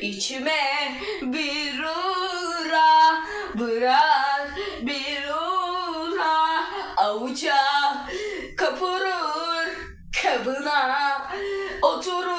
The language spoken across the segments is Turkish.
içime bir uğra bırak bir uğra avuca kapurur kabına. Oturup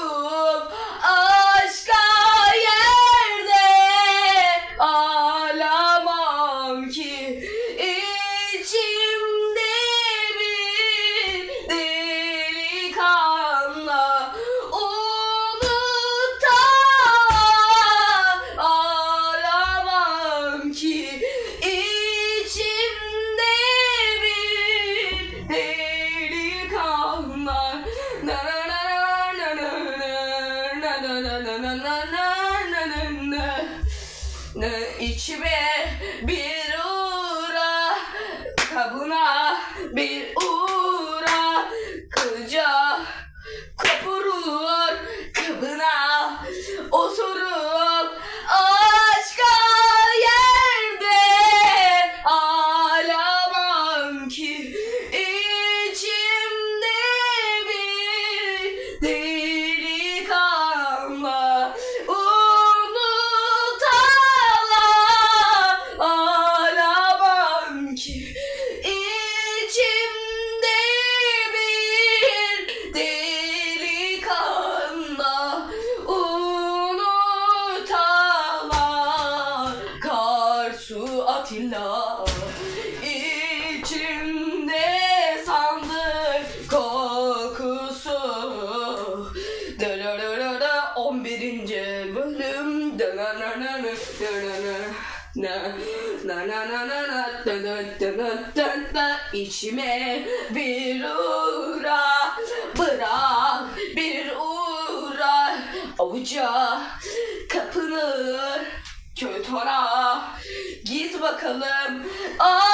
na bir uğra kabına bir uğra kılca kopurur kabına oturup Atilla içimde sandık kokusu Dırırırırı 11. bölüm dırırırı. Na na na na na na dın dın dın dın dın dın. İçime bir uğra bırak bir uğra avuca kapınır kötü ora bakalım. Aa